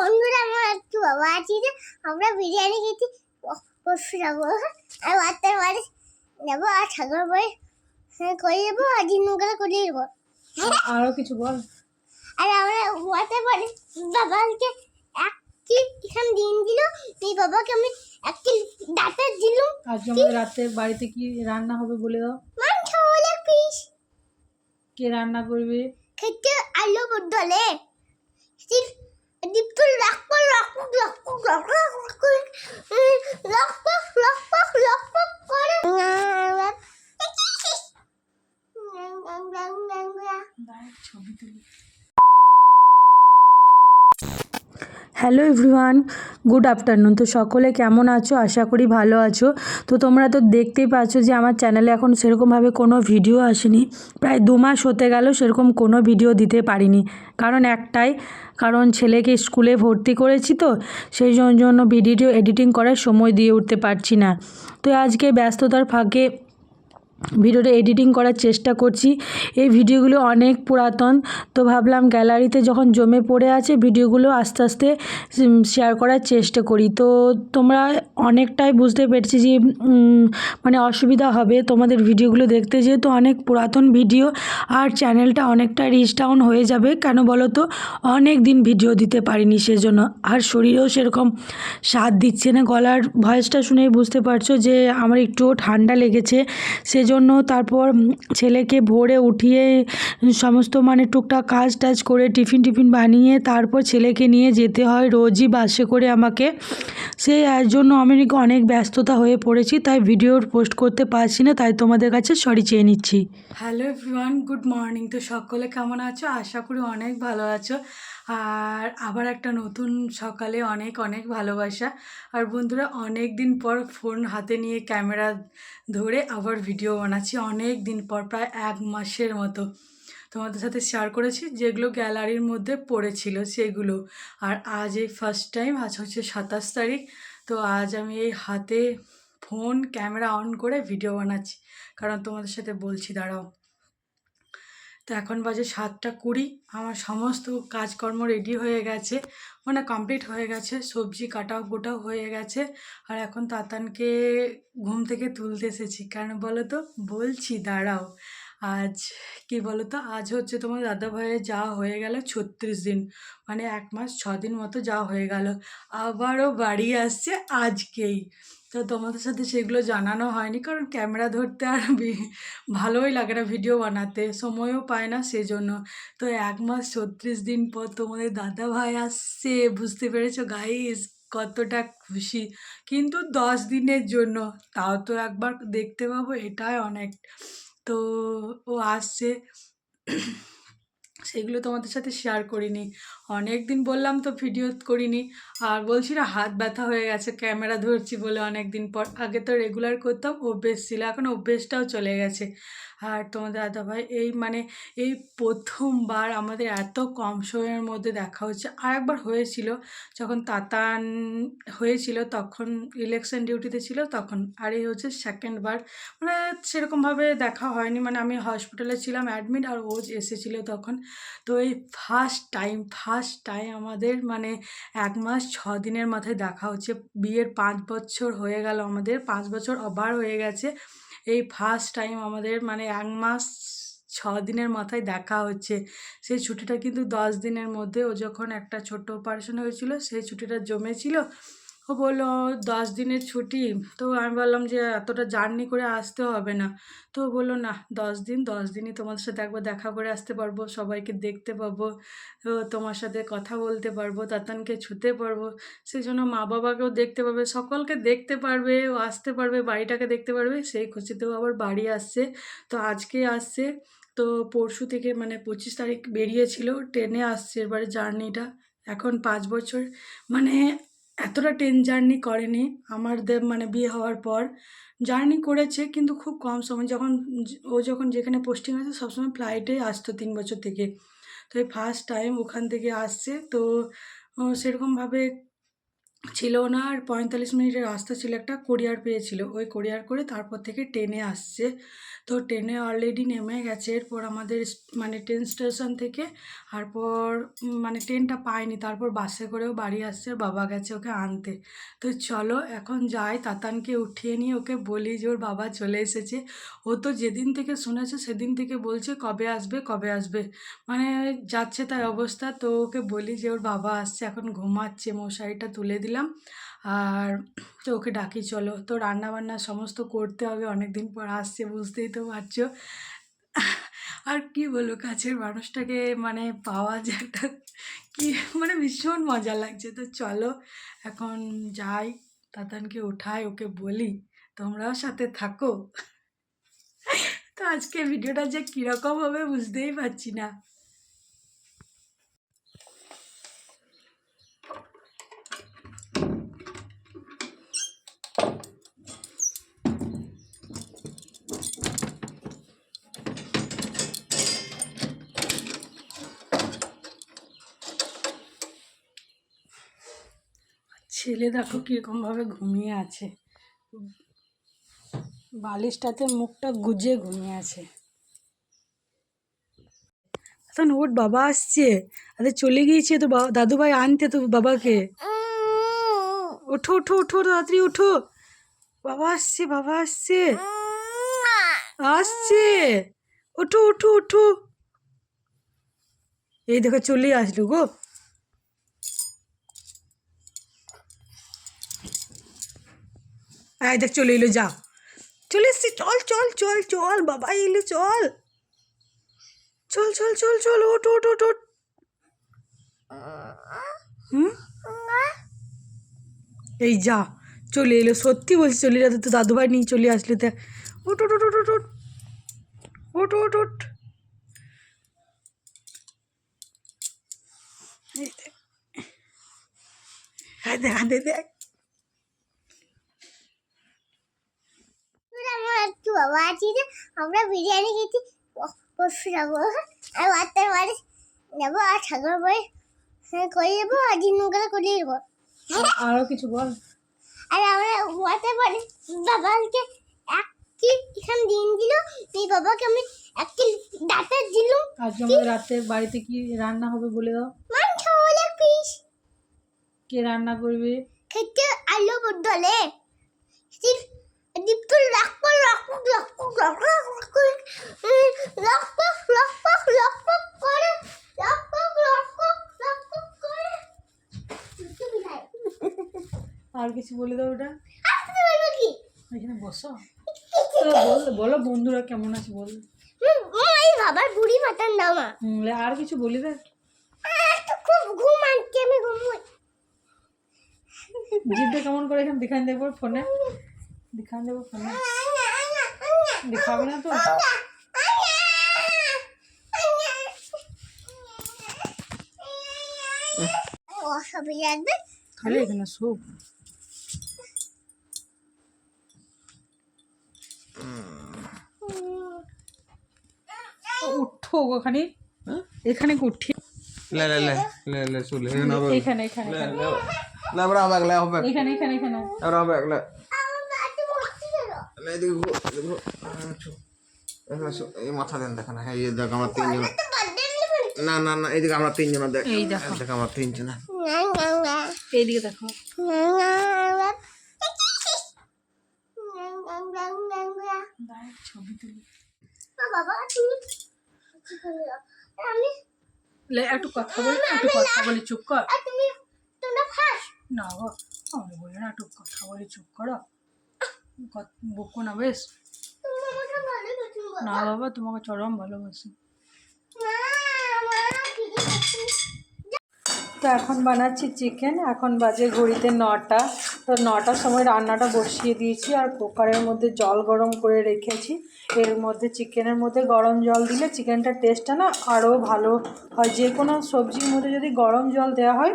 বন্ধুরা আমার একটু বাবা আছি যে আমরা বিরিয়ানি খেয়েছি। পরশু যাব। আর বাচ্চার বাড়ি যাব আর ঠাকুর বাড়ি হ্যাঁ, করে যাব আর দিনগুলো করে যাব আরও কিছু বল। আর আমরা বাচ্চার বাড়ি বাবাকে একটি এখানে দিন দিল এই বাবাকে আমি একটি ডাটা দিলাম আজকে আমাদের রাতে বাড়িতে কি রান্না হবে বলে দাও? মাংস হলে পিস কে রান্না করবে? খেতে আলু বদলে দীপ্ত লক্ষ লক্ষ লক্ষ লক্ষ লক্ষ লক্ষ লক্ষ করে ছবি তুলি হ্যালো এভরিওয়ান গুড আফটারনুন তো সকলে কেমন আছো? আশা করি ভালো আছো। তো তোমরা তো দেখতেই পাচ্ছ যে আমার চ্যানেলে এখন সেরকমভাবে কোনো ভিডিও আসেনি। প্রায় দু মাস হতে গেল সেরকম কোনো ভিডিও দিতে পারিনি। কারণ একটাই, কারণ ছেলেকে স্কুলে ভর্তি করেছি তো, সেই জন্য ভিডিও এডিটিং করার সময় দিয়ে উঠতে পারছি না। তো আজকে ব্যস্ততার ফাঁকে ভিডিওটা এডিটিং করার চেষ্টা করছি। এই ভিডিওগুলো অনেক পুরাতন। তো ভাবলাম গ্যালারিতে যখন জমে পড়ে আছে ভিডিওগুলো আস্তে আস্তে শেয়ার করার চেষ্টা করি। তো তোমরা অনেকটাই বুঝতে পেরেছি যে মানে অসুবিধা হবে তোমাদের ভিডিওগুলো দেখতে। যেহেতু অনেক পুরাতন ভিডিও, আর চ্যানেলটা অনেকটা রিচ ডাউন হয়ে যাবে, কেন বলো তো? অনেক দিন ভিডিও দিতে পারিনি সেজন্য। আর শরীরেও সেরকম স্বাদ দিচ্ছে না। গলার ভয়েসটা শুনেই বুঝতে পারছ যে, আমার একটুও ঠান্ডা লেগেছে, সেজন্য তারপর ছেলেকে ভোরে উঠিয়ে সমস্ত মানে টুকটাক কাজ টাজ করে টিফিন টিফিন বানিয়ে তারপর ছেলেকে নিয়ে যেতে হয়। রোজই বাসে করে আমাকে। সেই এর জন্য আমি নাকি অনেক ব্যস্ততা হয়ে পড়েছি, তাই ভিডিও পোস্ট করতে পারছি না, তাই তোমাদের কাছে সরি চেয়ে নিচ্ছি। হ্যালো এভরিওয়ান গুড মর্নিং তো সকলে কেমন আছো? আশা করি অনেক ভালো আছো। আর আবার একটা নতুন সকালে অনেক অনেক ভালোবাসা। আর বন্ধুরা অনেক দিন পর ফোন হাতে নিয়ে ক্যামেরা ধরে আবার ভিডিও বানাচ্ছি অনেক দিন পর, প্রায় এক মাসের মতো। তোমাদের সাথে শেয়ার করেছি যেগুলো গ্যালারির মধ্যে পড়েছিল সেগুলো। আর আজ এই ফার্স্ট টাইম আজ হচ্ছে সাতাশ তারিখ, তো আজ আমি এই হাতে ফোন, ক্যামেরা অন করে ভিডিও বানাচ্ছি। কারণ তোমাদের সাথে বলছি, দাঁড়াও। তো এখন বাজে সাতটা কুড়ি, আমার সমস্ত কাজকর্ম রেডি হয়ে গেছে মানে কমপ্লিট হয়ে গেছে, সবজি কাটাও গোটাও হয়ে গেছে, আর এখন তাতানকে ঘুম থেকে তুলতে এসেছি। কেন বলো তো? বলছি, দাঁড়াও। আজ, কি বলো তো আজ হচ্ছে তোমার দাদা ভাইয়ের যাওয়া হয়ে গেল ছত্রিশ দিন। মানে এক মাস ছ দিন মতো যা হয়ে গেল। আবারও বাড়ি আসছে আজকেই। তো তোমাদের সাথে সেগুলো জানানো হয়নি, কারণ ক্যামেরা ধরতে আর ভালোই লাগে না ভিডিও বানাতে। সময়ও পায় না সেজন্য। তো এক মাস ছত্রিশ দিন পর তোমাদের দাদা ভাই আসছে, বুঝতে পেরেছ? গাইস, কতটা খুশি। কিন্তু দশ দিনের জন্য। তাও তো একবার দেখতে পাবো, এটাই অনেক। তো ও আসছে সেগুলো তোমাদের সাথে শেয়ার করিনি। অনেক দিন বললাম তো ভিডিও করিনি। আর বলছি না, হাত ব্যথা হয়ে গেছে ক্যামেরা ধরছি বলে অনেক দিন পর। আগে তো রেগুলার করতাম, অভ্যেস ছিল, এখন অভ্যেসটাও চলে গেছে। আর তোমাদের দাদা ভাই এই মানে এই প্রথমবার আমাদের এত কম সময়ের মধ্যে দেখা হচ্ছে। আর একবার হয়েছিল, যখন তাতান হয়েছিল, তখন ইলেকশন ডিউটিতে ছিল, তখন। আর এই হচ্ছে সেকেন্ডবার মানে সেরকমভাবে দেখা হয়নি। মানে আমি হসপিটালে ছিলাম অ্যাডমিট আর ও এসেছিল তখন। তো এই ফার্স্ট টাইম ফার্স্ট টাইম আমাদের মানে এক মাস ছ দিনের মাথায় দেখা হচ্ছে। বিয়ের পাঁচ বছর হয়ে গেল আমাদের, পাঁচ বছর আবার হয়ে গেছে। এই ফার্স্ট টাইম আমাদের মানে এক মাস ছ দিনের মাথায় দেখা হচ্ছে। সেই ছুটিটা কিন্তু দশ দিনের মধ্যে ও যখন একটা ছোট অপারেশন হয়েছিল, সেই ছুটিটা জমেছিল। ও বলল, দশ দিনের ছুটি। তো আমি বললাম যে, এতটা জার্নি করে আসতে হবে না। তো বলল, না, দশ দিন, দশ দিনই তোমাদের সাথে একবার দেখা করে আসতে পারব, সবাইকে দেখতে পাবো তোমার সাথে কথা বলতে পারব, তাতানকে ছুতে পারব। সেই জন্য মা বাবাকেও দেখতে পারবে সকলকে দেখতে পারবে, ও আসতে পারবে, বাড়িটাকে দেখতে পারবে, সেই খুশিতেও আবার বাড়ি আসছে। তো আজকে আসছে, তো পরশু থেকে মানে পঁচিশ তারিখ বেরিয়েছিল, ট্রেনে আসছে এবারে জার্নিটা। এখন পাঁচ বছর মানে এতটা ট্রেন জার্নি করেনি। আমার দেব মানে বিয়ে হওয়ার পর জার্নি করেছে কিন্তু খুব কম সময়। যখন ও যখন যেখানে পোস্টিং আছে সবসময় ফ্লাইটে আসতো তিন বছর থেকে। তো এই ফার্স্ট টাইম ওখান থেকে আসছে। তো সেরকমভাবে ছিল না আর পঁয়তাল্লিশ মিনিটের রাস্তা ছিল একটা কোরিয়ার পেয়েছিল। ওই কোরিয়ার করে তারপর থেকে ট্রেনে আসছে। তো ট্রেনে অলরেডি নেমে গেছে। এরপর আমাদের মানে ট্রেন স্টেশন থেকে তারপর মানে ট্রেনটা পায়নি তারপর বাসে করেও বাড়ি আসছে বাবা গেছে ওকে আনতে। তো চলো, এখন যাই। তাতানকে উঠিয়ে নিয়ে ওকে বলি যে ওর বাবা চলে এসেছে। ও তো যেদিন থেকে শুনেছে সেদিন থেকে বলছে কবে আসবে কবে আসবে। মানে যাচ্ছে তাই অবস্থা। তো ওকে বলি যে ওর বাবা আসছে, এখন ঘুমাচ্ছে। মশারিটা তুলে দিলাম। আর তো ওকে ডাকি, চলো, তো রান্না বান্না সমস্ত করতে হবে অনেক দিন পর আসছে, বুঝতেই তো পারছ। আর কি বলব, কাছের মানুষটাকে মানে পাওয়া যে একটা কি মানে ভীষণ মজা লাগছে। তো চলো, এখন যাই, তাতানকে উঠাই, ওকে বলি, তোমরাও সাথে থাকো। তো আজকে ভিডিওটা যে কীরকম হবে বুঝতেই পারছি না। ছেলে দেখো কীরকমভাবে ঘুমিয়ে আছে। বালিশটাতে মুখটা গুজে ঘুমিয়ে আছে। এখন ওর বাবা আসছে। আরে চলে গিয়েছে তো বা- দাদুভাই আনতে তো বাবাকে। ওঠো ওঠো ওঠো, তাড়াতাড়ি ওঠো। বাবা আসছে বাবা আসছে। আসছে। ওঠো ওঠো ওঠো। এই দেখো চলে আসলো গো। এই দেখ, চলে এলো, যা। চলে এসছি, চল চল চল চল, বাবা এলো, চল। চল চল চল চল, ওঠ ওঠ ওঠ ওঠ। হুম? এই যা, চলে এলো, সত্যি বলছি, চলে এলো তো দাদুভাই নিয়ে চলে আসলো, দেখ। ওঠ ওঠ ওঠ ওঠ ওঠ ওঠ। ওঠ ওঠ এই দেখ। হ্যাঁ দেখ হ্যাঁ দেখ দেখ আমার একটু বাবা আছি যে আমরা বিরিয়ানি খেয়েছি। পরশু যাব। আর বাচ্চার বাড়ি যাব আর ঠাকুর বাড়ি করে যাব আর দিনগুলো করে যাব আরও কিছু বল। আর আমরা ওয়াটার বাড়ি বাবাকে একটি এখানে দিন দিল এই বাবাকে আমি একটি ডাটা দিলাম আজকে আমাদের রাতে বাড়িতে কি রান্না হবে বলে দাও। মাংস হলে পিস। কে রান্না করবে? খেতে আলু বদলে আর কিছু বলে দাও ওটা। এখানে বসো। বলো বন্ধুরা কেমন আছে বলো। বাবার বুড়ি মাতান দাও মা আর কিছু বলি দেখ খুব ঘুম আনছে আমি ঘুমোই। জিভটা কেমন করে এখন দেখান দেখব ফোনে। দেখান দেবো ফোনে দেখাবে না তো অসুবিধা লাগবে খালি এখানে সব উঠো ওখানে এখানে উঠি ले ले ले ले ले सुन ले ना बैग এখানে এখানে ले ले ले बड़ा बैग ले बैग এখানে এখানে এখানে এই মাথা দেন দেখেন হ্যাঁ এই দেখ আমরা তিনজন। তো বার্থডে না না না এইদিকে আমরা তিনজন দেখ এই দেখো। দেখ আমরা তিনজন না না না এইদিকে দেখো। ছবি তুলি বাবা তুমি আমি একটু কথা বলি একটু কথা বলি চুপ কর। তুমি তোমরা না গো আমি বলি না একটু কথা বলি চুপ করো। বকো না, বেশ। না বাবা, তোমাকে চরম ভালোবাসি। তো এখন বানাচ্ছি চিকেন এখন বাজে ঘড়িতে নটা। তো নটার সময় রান্নাটা বসিয়ে দিয়েছি আর কুকারের মধ্যে জল গরম করে রেখেছি। এর মধ্যে চিকেনের মধ্যে গরম জল দিলে চিকেনটার টেস্টটা না আরও ভালো হয়। যে কোনো সবজির মধ্যে যদি গরম জল দেওয়া হয়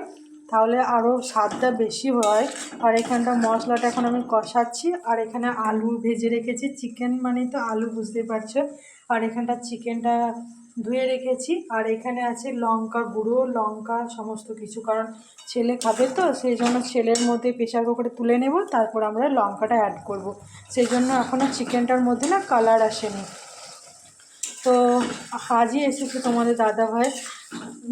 তাহলে আরও স্বাদটা বেশি হয়। আর এখানটা মশলাটা এখন আমি কষাচ্ছি। আর এখানে আলু ভেজে রেখেছি। চিকেন মানে তো আলু, বুঝতে পারছ? আর এখানটা চিকেনটা ধুয়ে রেখেছি। আর এখানে আছে লঙ্কা গুঁড়ো, লঙ্কা সমস্ত কিছু। কারণ ছেলে খাবে তো, সেই জন্য ছেলের মধ্যে প্রেশার কুকারে তুলে নেব। তারপর আমরা লঙ্কাটা অ্যাড করব। সেই জন্য এখনও চিকেনটার মধ্যে না কালার আসেনি। তো আজই এসেছে তোমাদের দাদা ভাই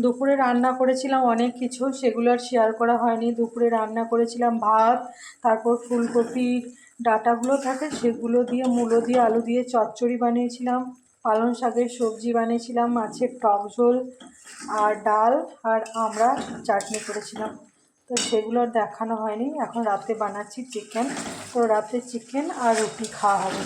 দুপুরে রান্না করেছিলাম অনেক কিছু, সেগুলো আর শেয়ার করা হয়নি। দুপুরে রান্না করেছিলাম ভাত, তারপর ফুলকপি, ডাটাগুলো থাকে, সেগুলো দিয়ে মূলো দিয়ে আলু দিয়ে চচ্চড়ি বানিয়েছিলাম, পালং শাকের সবজি বানিয়েছিলাম, মাছের টক ঝোল, আর ডাল, আর আমরা চাটনি করেছিলাম। তো সেগুলো আর দেখানো হয়নি। এখন রাতে বানাচ্ছি চিকেন তো রাতে চিকেন আর রুটি খাওয়া হবে।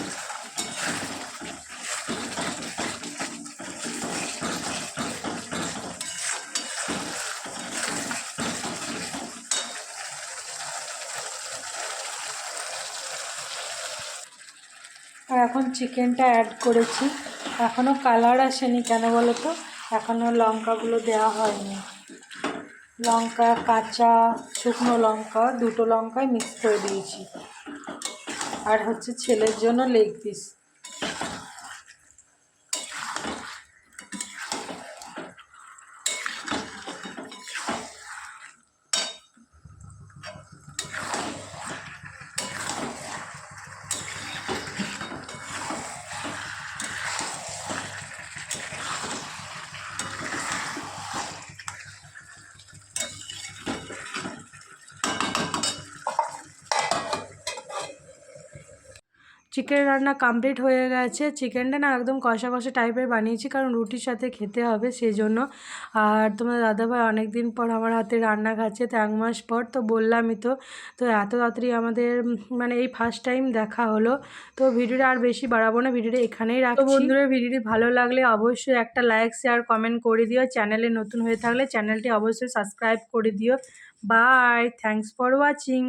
এখন চিকেনটা অ্যাড করেছি। এখনও কালার আসেনি কেন বলো তো এখনও লঙ্কাগুলো দেওয়া হয়নি। লঙ্কা, কাঁচা, শুকনো লঙ্কা, দুটো লঙ্কায় মিক্স করে দিয়েছি। আর হচ্ছে ছেলের জন্য লেগ পিস চিকেন রান্না কমপ্লিট হয়ে গেছে। চিকেনটা না একদম কষা কষা টাইপের বানিয়েছি, কারণ রুটির সাথে খেতে হবে সেই জন্য আর তোমার দাদাভাই অনেক দিন পর আমার হাতে রান্না খাচ্ছে, তো এক মাস পর তো বললামই তো। তো এত তাড়াতাড়ি আমাদের মানে এই ফার্স্ট টাইম দেখা হলো। তো ভিডিওটা আর বেশি বাড়াবো না, ভিডিওটা এখানেই রাখছি। বন্ধুরা, ভিডিওটি ভালো লাগলে অবশ্যই একটা লাইক শেয়ার কমেন্ট করে দিও। চ্যানেলে নতুন হয়ে থাকলে চ্যানেলটি অবশ্যই সাবস্ক্রাইব করে দিও। By thanks for watching